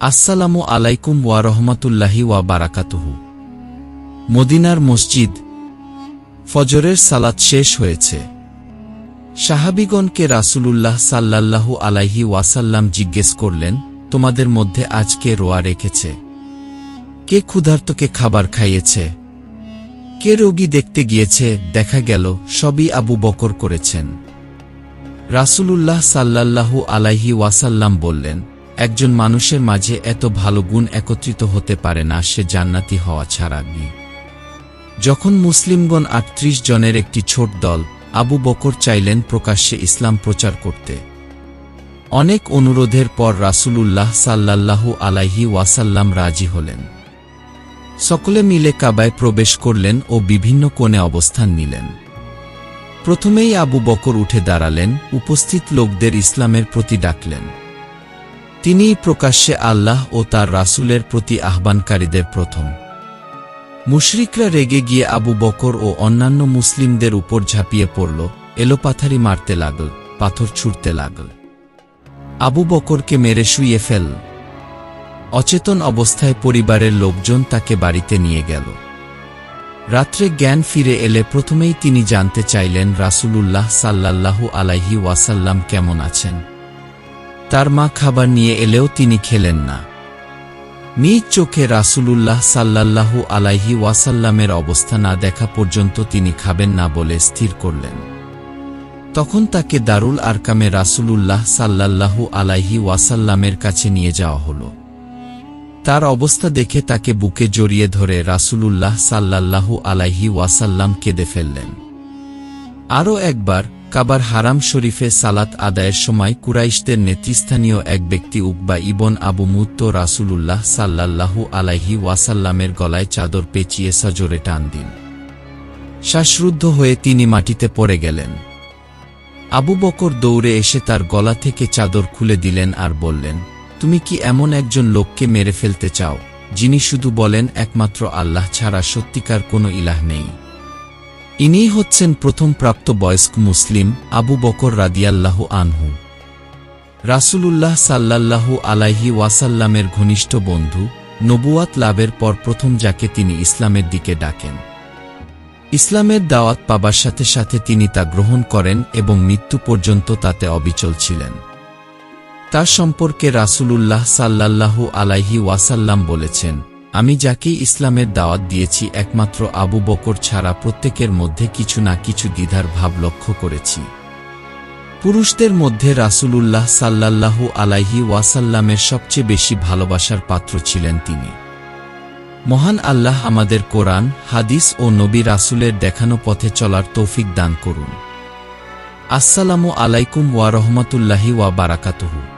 আসসালামু আলাইকুম ওয়া রহমাতুল্লাহি ওয়া বারাকাতুহু। মদিনার মসজিদ ফজরের সালাত শেষ হয়েছে। সাহাবিগণকে রাসূলুল্লাহ সাল্লাল্লাহু আলাইহি ওয়াসাল্লাম জিজ্ঞেস করলেন, তোমাদের মধ্যে আজকে রোয়া রেখেছে? কে ক্ষুধার্তকে খাবার খাইয়েছে? কে রোগী দেখতে গিয়েছে? দেখা গেল, সবই আবু বকর করেছেন। রাসূলুল্লাহ সাল্লাল্লাহু আলাইহি ওয়াসাল্লাম বললেন একজন মানুষের মাঝে এত ভালো গুণ একত্রিত হতে পারে না, সে জান্নাতি হওয়া ছাড়া গি যখন মুসলিমগণ আটত্রিশ জনের একটি ছোট দল, আবু বকর চাইলেন প্রকাশ্যে ইসলাম প্রচার করতে। অনেক অনুরোধের পর রাসূলুল্লাহ সাল্লাল্লাহু আলাইহি ওয়াসাল্লাম রাজি হলেন। সকলে মিলে কাবায় প্রবেশ করলেন ও বিভিন্ন কোণে অবস্থান নিলেন। প্রথমেই আবু বকর উঠে দাঁড়ালেন, উপস্থিত লোকদের ইসলামের প্রতি ডাকলেন। তিনিই প্রকাশ্যে আল্লাহ ও তার রাসূলের প্রতি আহ্বানকারীদের প্রথম। মুশরিকরা রেগে গিয়ে আবু বকর ও অন্যান্য মুসলিমদের উপর ঝাঁপিয়ে পড়ল, এলোপাথারি মারতে লাগল, পাথর ছুটতে লাগল। আবু বকরকে মেরে শুইয়ে ফেল। অচেতন অবস্থায় পরিবারের লোকজন তাকে বাড়িতে নিয়ে গেল। রাত্রে জ্ঞান ফিরে এলে প্রথমেই তিনি জানতে চাইলেন রাসূলুল্লাহ সাল্লাল্লাহু আলাইহি ওয়াসাল্লাম কেমন আছেন। তার মা খাবার নিয়ে এলেও তিনি খেলেন না। নিজ চোখে রাসূলুল্লাহ সাল্লাল্লাহু আলাইহি ওয়াসাল্লামের অবস্থা না দেখা পর্যন্ত তিনি খাবেন না বলে স্থির করলেন। তখন তাকে দারুল আরকামে রাসূলুল্লাহ সাল্লাল্লাহু আলাইহি ওয়াসাল্লামের কাছে নিয়ে যাওয়া হল। তার অবস্থা দেখে তাকে বুকে জড়িয়ে ধরে রাসূলুল্লাহ সাল্লাল্লাহু আলাইহি ওয়াসাল্লাম কেঁদে ফেললেন। আরও একবার কাবার হারাম শরীফে সালাত আদায়ের সময় কুরাইশদের নেতৃস্থানীয় এক ব্যক্তি উকবা ইবন আবু মুত্ত রাসূলুল্লাহ সাল্লাল্লাহু আলাইহি ওয়াসাল্লামের গলায় চাদর পেঁচিয়ে সজোরে টান দিন। শ্বাসরুদ্ধ হয়ে তিনি মাটিতে পড়ে গেলেন। আবু বকর দৌড়ে এসে তার গলা থেকে চাদর খুলে দিলেন আর বললেন, তুমি কি এমন একজন লোককে মেরে ফেলতে চাও, যিনি শুধু বলেন একমাত্র আল্লাহ ছাড়া সত্যিকার কোনো ইলাহ নেই? ইনিই হচ্ছেন প্রথম প্রাপ্ত বয়স্ক মুসলিম আবু বকর রাদিয়াল্লাহু আনহু। রাসূলুল্লাহ সাল্লাল্লাহু আলাইহি ওয়াসাল্লামের ঘনিষ্ঠ বন্ধু, নবুয়াত লাভের পর প্রথম যাকে তিনি ইসলামের দিকে ডাকেন। ইসলামের দাওয়াত পাবার সাথে সাথে তিনি তা গ্রহণ করেন এবং মৃত্যু পর্যন্ত তাতে অবিচল ছিলেন। তার সম্পর্কে রাসূলুল্লাহ সাল্লাল্লাহু আলাইহি ওয়াসাল্লাম বলেছেন আমি যাকে ইসলামের দাওয়াত দিয়েছি একমাত্র আবু বকর ছাড়া প্রত্যেকের মধ্যে কিছু না কিছু দ্বিধার ভাব লক্ষ্য করেছি। পুরুষদের মধ্যে রাসূলুল্লাহ সাল্লাল্লাহু আলাইহি ওয়াসাল্লামের সবচেয়ে বেশি ভালোবাসার পাত্র ছিলেন তিনি। মহান আল্লাহ আমাদের কোরআন, হাদিস ও নবী রাসূলের দেখানো পথে চলার তৌফিক দান করুন। আসসালামু আলাইকুম ওয়া রহমতুল্লাহি ওয়া বারাকাতুহু।